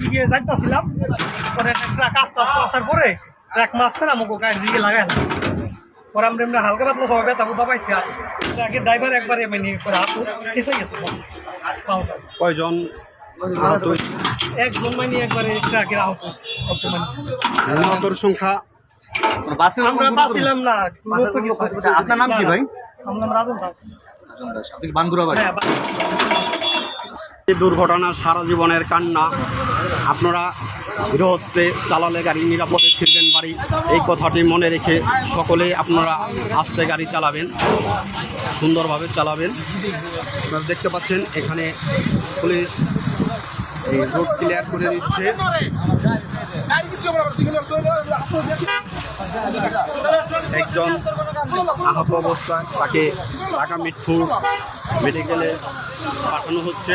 দিকে যাইতেছিলাম পরে ট্রাক আস্তে আস্তে আসার পরে ট্রাক মাছতে না আমাকে গায়ের দিকে লাগাইলাম পরে আমরা এমনি হালকা পাতলা সবাই ব্যথা বুথা পাইছি মানে কয়জন? একজন মানে একবারে ট্রাকের আহত নিহতর সংখ্যা? আমরা বাঁচিলাম না আপনার নাম কি ভাই? আমার নাম রাজন দাস। আপনি বান্দুরা বাড়ি? হ্যাঁ এই দুর্ঘটনা সারা জীবনের কান্না। আপনারা গৃহস্থে চালালে গাড়ি নিরাপদে ফিরবেন বাড়ি। এই কথাটি মনে রেখে সকলে আপনারা আস্তে গাড়ি চালাবেন, সুন্দরভাবে চালাবেন। আপনারা দেখতে পাচ্ছেন, এখানে পুলিশ এই রোড ক্লিয়ার করে দিচ্ছে। একজন আহত অবস্থায় তাকে ঢাকা মৃত্যু মেডিকেলে পাঠানো হচ্ছে।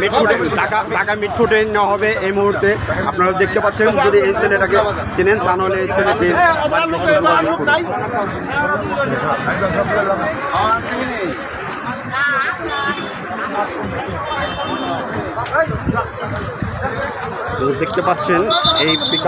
মিটফুটে ঢাকা ঢাকা মিটফুটে নেওয়া হবে এই মুহূর্তে আপনারা দেখতে পাচ্ছেন যদি এই ছেলেটাকে চেনেন তা নাহলে এই। তো দেখতে পাচ্ছেন এই পিক